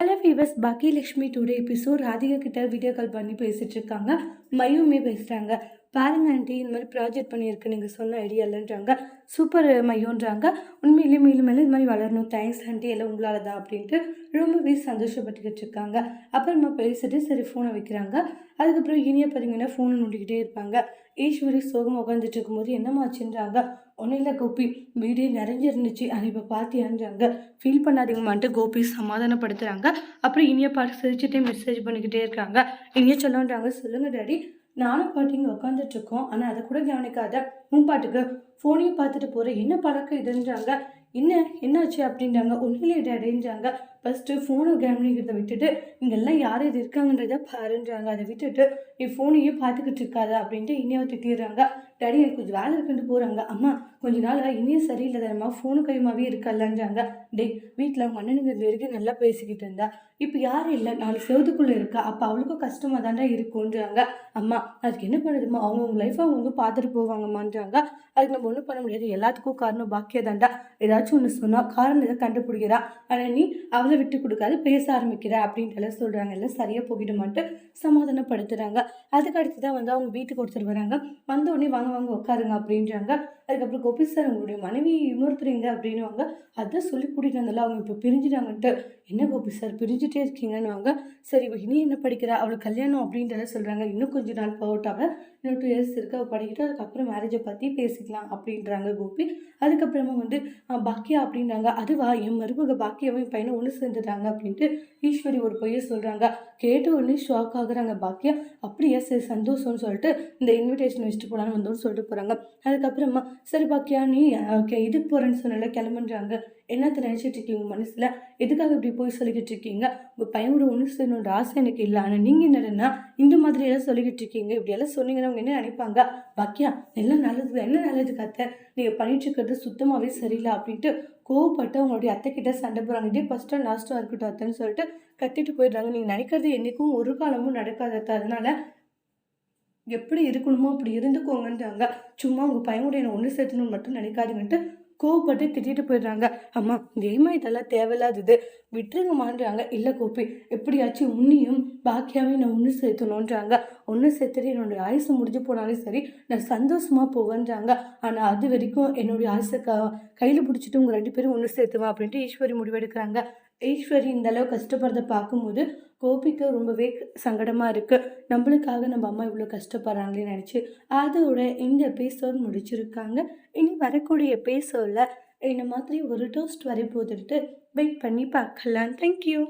Hello viewers Baakiyalakshmi today episode Radhika கிட்ட video கால் பண்ணி பேசிகிட்டு இருக்காங்க. மயுமே பேசுகிறாங்க பாருங்க ஆண்டி இந்த மாதிரி ப்ராஜெக்ட் பண்ணியிருக்கு நீங்கள் சொன்ன ஐடியா இல்லைன்றாங்க. சூப்பர் மையோன்றாங்க. உண்மையிலேயே மேலும் மேலும் இது மாதிரி வளரணும். தேங்க்ஸ் ஆண்டி எல்லாம் உங்களால் தான் அப்படின்ட்டு ரொம்பவே சந்தோஷப்பட்டுக்கிட்டு இருக்காங்க. அப்புறமா பேசிட்டு சரி ஃபோனை வைக்கிறாங்க. அதுக்கப்புறம் இனிய பார்த்தீங்கன்னா ஃபோனை நோண்டிக்கிட்டே இருப்பாங்க. ஈஸ்வரி சோகம் உட்காந்துட்டு இருக்கும்போது என்னமாச்சுன்றாங்க ஒன்றும் இல்லை கோபி. வீடே நிறைஞ்சிருந்துச்சு. அது இப்போ பார்த்தியான்றாங்க ஃபீல் பண்ணாதீங்கமான்ட்டு கோபி சமாதானப்படுத்துகிறாங்க அப்புறம் இனிய பாட்டு சிரிச்சுட்டே மெசேஜ் பண்ணிக்கிட்டே இருக்காங்க. இனிய சொல்லன்றாங்க சொல்லுங்கள் டாடி. நானும் பாட்டு இங்கே உட்காந்துட்ருக்கோம் ஆனால் அதை கூட கவனிக்காத. உன் பாட்டுக்கு ஃபோனையும் பார்த்துட்டு போகிறேன் என்ன பழக்கம் இதுன்றாங்க? என்ன? என்னாச்சு? அப்படின்றாங்க. ஒன்றிலே டேடின்றாங்க ஃபஸ்ட்டு ஃபோனை கவனிக்கிறத விட்டுட்டு இங்கெல்லாம் யார் இது இருக்காங்கன்றத பாருன்றாங்க. அதை விட்டுட்டு நீ ஃபோனையே பார்த்துக்கிட்டு இருக்காத அப்படின்ட்டு இனியாவை திட்டிடுறாங்க. டேடி எனக்கு கொஞ்சம் வேலை இருக்குன்ட்டு போகிறாங்க அம்மா கொஞ்ச நாள் இனியும் சரியில்லை தானம்மா ஃபோனு கையுமாவே இருக்கலான்றாங்க. டேய் வீட்டில் அவங்க அண்ணனுங்க இது வரைக்கும் நல்லா பேசிக்கிட்டு இருந்தா. இப்போ யாரும் இல்லை. நாலு செவத்துக்குள்ளே இருக்கா. அப்போ அவளுக்கும் கஷ்டமாக தாண்டா இருக்குன்றாங்க. அம்மா அதுக்கு என்ன பண்ணுதுமா அவங்கவுங்க லைஃப்பை அவங்க பார்த்துட்டு போவாங்கம்மான்றாங்க. அதுக்கு நம்ம ஒன்றும் பண்ண முடியாது. எல்லாத்துக்கும் காரணம் பாக்கியதாண்டா. ஏதாச்சும் ஏதாச்சும் ஒன்று சொன்னால் காரணத்தை கண்டுபிடிக்கிறா. ஆனால் நீ அவளை விட்டு கொடுக்காது பேச ஆரம்பிக்கிற அப்படின்ட்டு சொல்கிறாங்க எல்லாம் சரியாக போகிட மாட்டேன் சமாதானப்படுத்துகிறாங்க அதுக்கு அடுத்து தான் வந்து அவங்க வீட்டுக்கு ஒருத்தர் வராங்க. வந்த உடனே வாங்க வாங்க உட்காருங்க அப்படின்றாங்க. அதுக்கப்புறம் கோபி சார் உங்களுடைய மனைவி இன்னொருத்தருங்க அப்படின்னுவாங்க. அதான் சொல்லி கூட்டிகிட்டு வந்தால அவங்க இப்போ பிரிஞ்சுட்டாங்கன்ட்டு. என்ன கோபி சார் பிரிஞ்சுட்டே இருக்கீங்கன்னு சரி இனி என்ன படிக்கிறா? அவளுக்கு கல்யாணம் அப்படின்றத சொல்கிறாங்க இன்னும் கொஞ்சம் நாள் போகட்டாங்க இன்னும் டூ இயர்ஸ் இருக்கு அவள் படிக்கிட்டு அதுக்கப்புறம் மேரேஜை பற்றி பேசிக்கலாம் அப்படின்றாங்க கோபி. அதுக்கப்புறமா வந்து பாக்கியா அப்படின்றாங்க அதுவா? என் மருமக பாக்கியாவும் என் பையனை ஒன்று சேர்ந்துட்டாங்க அப்படின்ட்டு ஈஸ்வரி ஒரு பொய்யை சொல்கிறாங்க கேட்ட உடனே ஷாக் ஆகுறாங்க பாக்கியா. அப்படியா சரி சந்தோஷம்னு சொல்லிட்டு இந்த இன்விடேஷன் வச்சுட்டு போகலான்னு வந்தோம்னு சொல்லிட்டு போகிறாங்க அதுக்கப்புறமா சரி பாக்கியா நீ ஓகே இதுக்கு போகிறேன்னு சொன்னல கிளம்புன்றாங்க. என்னத்தை நினச்சிட்டு இருக்கீங்க உங்கள் மனசில்? எதுக்காக இப்படி போய் சொல்லிக்கிட்டு இருக்கீங்க உங்கள் பையனோட ஒன்று சொல்லணுன்ற ஆசை எனக்கு இல்லை. ஆனால் நீங்கள் என்னடனா இந்த மாதிரி எல்லாம் சொல்லிக்கிட்டு இருக்கீங்க இப்படியெல்லாம் சொன்னீங்கன்னா அவங்க என்ன நினைப்பாங்க? பாக்கியா எல்லாம் நல்லது என்ன நல்லது கத்த? நீங்கள் பண்ணிட்டு இருக்கிறது சுத்தமாகவே சரியில்லை அப்படின்ட்டு கோவப்பட்டு அவங்களுடைய அத்தை கிட்ட சண்டை போகிறாங்க இதே ஃபஸ்ட்டாக லாஸ்ட்டாக இருக்கட்டும் அத்தைன்னு சொல்லிட்டு கத்திட்டு போயிடுறாங்க. நீங்கள் நினைக்கிறது என்றைக்கும் ஒரு காலமும் நடக்காத அதனால எப்படி இருக்கணுமோ அப்படி இருந்துக்கோங்கன்றாங்க. சும்மா உங்கள் பையனோட என்னை ஒன்று சேர்த்தணும்னு மட்டும் நினைக்காதுங்கன்ட்டு கோவப்பட்டு திட்டிட்டு போயிடுறாங்க. அம்மா இதேமா இதெல்லாம் தேவையில்லாதது. விட்டுருங்கம்மான்றாங்க இல்லை கோப்பி எப்படியாச்சும் உன்னையும் பாக்கியாவையும் நான் ஒன்று சேர்த்தணுன்றாங்க. ஒன்று சேர்த்துட்டு என்னுடைய ஆயுசு முடிஞ்சு போனாலும் சரி நான் சந்தோஷமாக போவேன்றாங்க. ஆனால் அது வரைக்கும் என்னுடைய ஆயுசை க கையில் பிடிச்சிட்டு உங்கள் ரெண்டு பேரும் ஒன்று சேர்த்துவேன் அப்படின்ட்டு ஈஸ்வரி முடிவெடுக்கிறாங்க. ஈஸ்வரி இந்த அளவு கஷ்டப்படுறத பார்க்கும்போது கோபிக்கு ரொம்பவே சங்கடமாக இருக்குது நம்மளுக்காக நம்ம அம்மா இவ்வளோ கஷ்டப்படுறாங்களே நினச்சி அதோட இந்த எபிசோட் முடிச்சிருக்காங்க. இனி வரக்கூடிய எபிசோடில் இந்த மாதிரி ஒரு டோஸ்ட் வரை போதுட்டு வெயிட் பண்ணி பார்க்கலாம். தேங்க்யூ